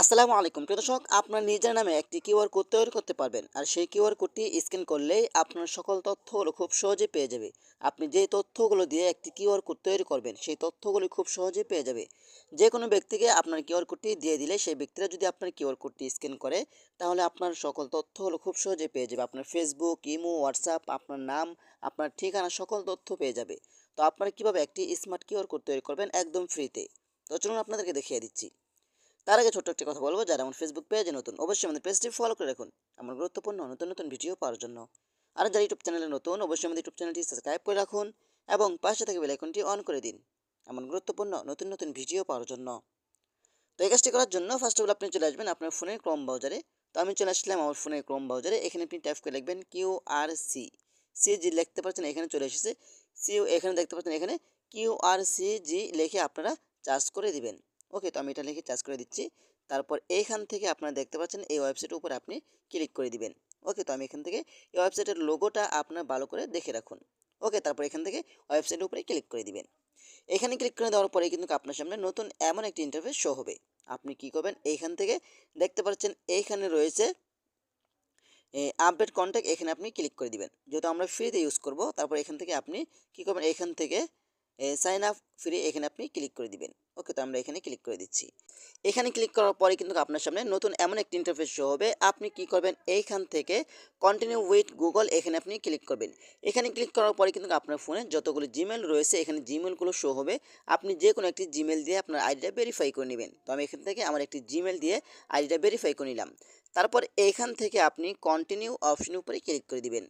আসসালামু আলাইকুম। প্রিয় দর্শক, আপনার নিজের নামে একটি কিউআর কোড তৈরি করতে পারবেন আর সেই কিউআর কোডটি স্ক্যান করলেই আপনার সকল তথ্যগুলো খুব সহজে পেয়ে যাবে। আপনি যে তথ্যগুলো দিয়ে একটি কিউআর কোড তৈরি করবেন, সেই তথ্যগুলো খুব সহজে পেয়ে যাবে। যে কোনো ব্যক্তিকে আপনার কিউআর কোডটি দিয়ে দিলে সেই ব্যক্তিরা যদি আপনার কিউআর কোডটি স্ক্যান করে, তাহলে আপনার সকল তথ্যগুলো খুব সহজে পেয়ে যাবে। আপনার ফেসবুক ইমো হোয়াটসঅ্যাপ আপনার নাম, আপনার ঠিকানা সকল তথ্য পেয়ে যাবে। তো আপনারা কীভাবে একটি স্মার্ট কিউআর কোড তৈরি করবেন একদম ফ্রিতে? তো চলুন আপনাদেরকে দেখিয়ে দিচ্ছি। তার আগে ছোট্ট একটি কথা বলব, যারা আমার ফেসবুক পেজে নতুন, অবশ্যই আমাদের পেজটি ফলো করে রাখুন। আমার গুরুত্বপূর্ণ নতুন নতুন ভিডিও পাওয়ার জন্য। আর যারা ইউটিউব চ্যানেলে নতুন, অবশ্যই আমাদের ইউটিউব চ্যানেলটি সাবস্ক্রাইব করে রাখুন এবং পাশে থেকে বেলাইকনটি অন করে দিন। এমন গুরুত্বপূর্ণ নতুন নতুন ভিডিও পাওয়ার জন্য। তো এই কাজটি করার জন্য ফার্স্ট অফ অল আপনি চলে আসবেন আপনার ফোনের ক্রোম ব্রাউজারে তো আমি চলে আসলাম আমার ফোনের ক্রোম ব্রাউজারে এখানে আপনি টাইপ করে লিখবেন Q R C C G লিখতে পারছেন, এখানে চলে এসেছে। সিও এখানে দেখতে পাচ্ছেন, এখানে কিউ আর সি জি লিখে আপনারা চার্জ করে দিবেন। ওকে তো আমি এটা লিখে চার্জ করে দিচ্ছি। তারপর এইখান থেকে আপনারা দেখতে পাচ্ছেন এই ওয়েবসাইটের উপরে আপনি ক্লিক করে দিবেন। ওকে তো আমি এখান থেকে এই ওয়েবসাইটের লোগোটা আপনার ভালো করে দেখে রাখুন। ওকে তারপর এখান থেকে ওয়েবসাইটের উপরে ক্লিক করে দিবেন। এখানে ক্লিক করে দেওয়ার পরে কিন্তু আপনার সামনে নতুন এমন একটি ইন্টারফেস শো হবে। আপনি কি করবেন? এইখান থেকে দেখতে পাচ্ছেন এইখানে রয়েছে আপডেট কন্ট্যাক্ট এখানে আপনি ক্লিক করে দিবেন। যেহেতু আমরা ফ্রিতে ইউজ করব, তারপর এখান থেকে আপনি কি করবেন? এখান থেকে সাইন আপ ফ্রি এখানে আপনি ক্লিক করে দিবেন। ওকে তো আমরা এখানে ক্লিক করে দিচ্ছি। এখানে ক্লিক করার পরে কিন্তু আপনার সামনে নতুন এমন একটি ইন্টারফেস শো হবে। আপনি কি করবেন? এইখান থেকে কন্টিনিউ উইথ গুগল এখানে আপনি ক্লিক করবেন। এখানে ক্লিক করার পরে কিন্তু আপনার ফোনে যতগুলো জিমেল রয়েছে, এখানে জিমেলগুলো শো হবে। আপনি যে কোনো একটি জিমেল দিয়ে আপনার আইডিটা ভেরিফাই করে নেবেন। তো আমি এখান থেকে আমার একটি জিমেল দিয়ে আইডিটা ভেরিফাই করে নিলাম। তারপর এইখান থেকে আপনি কন্টিনিউ অপশনের উপরে ক্লিক করে দিবেন।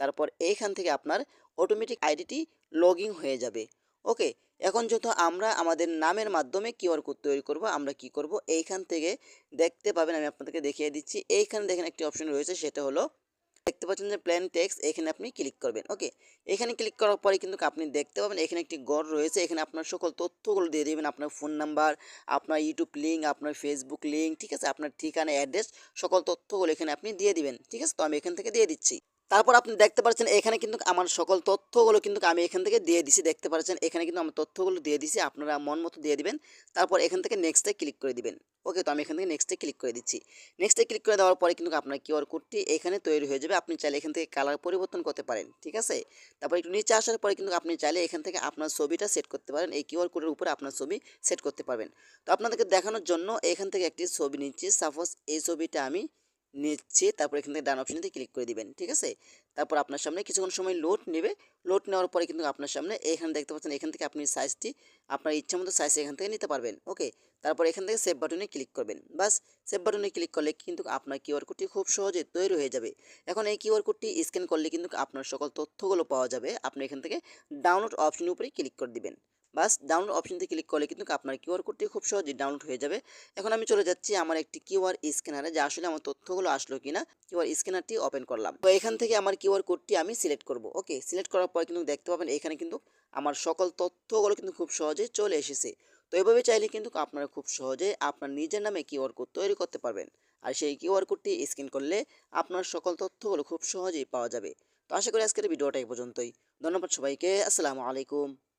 তারপর এইখান থেকে আপনার অটোমেটিক আইডিটি লগইন হয়ে যাবে। ওকে, এখন যেহেতু আমরা আমাদের নামের মাধ্যমে কিউআর কোড তৈরি করব, আমরা কি করব? এইখান থেকে দেখতে পাবেন, আমি আপনাদেরকে দেখিয়ে দিচ্ছি। এইখানে দেখেন একটি অপশন রয়েছে, সেটা হলো দেখতে পাচ্ছেন যে প্ল্যান টেক্স এখানে আপনি ক্লিক করবেন, ওকে? এখানে ক্লিক করার পরে কিন্তু আপনি দেখতে পাবেন, এখানে একটি গড় রয়েছে, এখানে আপনার সকল তথ্যগুলো দিয়ে দেবেন, আপনার ফোন নাম্বার আপনার ইউটিউব লিঙ্ক আপনার ফেসবুক লিঙ্ক ঠিক আছে? আপনার ঠিকানা অ্যাড্রেস সকল তথ্যগুলো এখানে আপনি দিয়ে দিবেন, ঠিক আছে? তো আমি এখান থেকে দিয়ে দিচ্ছি। তারপর আপনি দেখতে পাচ্ছেন এখানে কিন্তু আমার সকল তথ্যগুলো কিন্তু আমি এখান থেকে দিয়ে দিছি। দেখতে পাচ্ছেন এখানে কিন্তু আমার তথ্যগুলো দিয়ে দিছি, আপনারা মন মতো দিয়ে দিবেন। তারপর এখান থেকে নেক্সটে ক্লিক করে দিবেন। ওকে তো আমি এখান থেকে নেক্সটে ক্লিক করে দিচ্ছি। নেক্সটে ক্লিক করে দেওয়ার পরে কিন্তু আপনার কিউআর কোডটি এখানে তৈরি হয়ে যাবে। আপনি চাইলে এখান থেকে কালার পরিবর্তন করতে পারেন, ঠিক আছে? তারপর একটু নিচে আসার পরে কিন্তু আপনি চাইলে এখান থেকে আপনার ছবিটা সেট করতে পারেন। এই কিউআর কোডের উপরে আপনার ছবি সেট করতে পারবেন। তো আপনাদেরকে দেখানোর জন্য এখান থেকে একটি ছবি নিচ্ছি। সাপোজ এই ছবিটা আমি নিচ্ছি, তারপর এখান থেকে ডান অপশানেতে ক্লিক করে দিবেন, ঠিক আছে? তারপর আপনার সামনে কিছুক্ষণ সময় লোড নেবে লোড নেওয়ার পরে কিন্তু আপনার সামনে এখানে দেখতে পাচ্ছেন, এখান থেকে আপনি সাইজটি আপনার ইচ্ছা মতো সাইজ এখান থেকে নিতে পারবেন ওকে তারপর এখান থেকে সেভ বাটনে ক্লিক করবেন বাস সেভ বাটনে ক্লিক করলে কিন্তু আপনার কিউআর কোডটি খুব সহজে তৈরি হয়ে যাবে। এখন এই কিউআর কোডটি স্ক্যান করলে কিন্তু আপনার সকল তথ্যগুলো পাওয়া যাবে, আপনি এখান থেকে ডাউনলোড অপশনের উপরে ক্লিক করে দিবেন। বাস ডাউনলোড অপশনতে ক্লিক করলে কিন্তু আপনার কিউআর কোডটি খুব সহজেই ডাউনলোড হয়ে যাবে। এখন আমি চলে যাচ্ছি আমার একটি কিউআর স্ক্যানারে যা আসলে আমার তথ্যগুলো আসলো কিনা। কিউআর স্ক্যানারটি ওপেন করলাম। তো এখান থেকে আমার কিউআর কোডটি আমি সিলেক্ট করব। ওকে সিলেক্ট করার পর কিন্তু দেখতে পাবেন এখানে কিন্তু আমার সকল তথ্যগুলো কিন্তু খুব সহজেই চলে এসেছে। তো এভাবে চাইলে কিন্তু আপনারা খুব সহজে আপনার নিজের নামে কিউআর কোড তৈরি করতে পারবেন। আর সেই কিউআর কোডটি স্ক্যান করলে আপনার সকল তথ্যগুলো খুব সহজেই পাওয়া যাবে। তো আশা করি আজকের ভিডিওটা এই পর্যন্তই। ধন্যবাদ সবাইকে। আসসালামু আলাইকুম।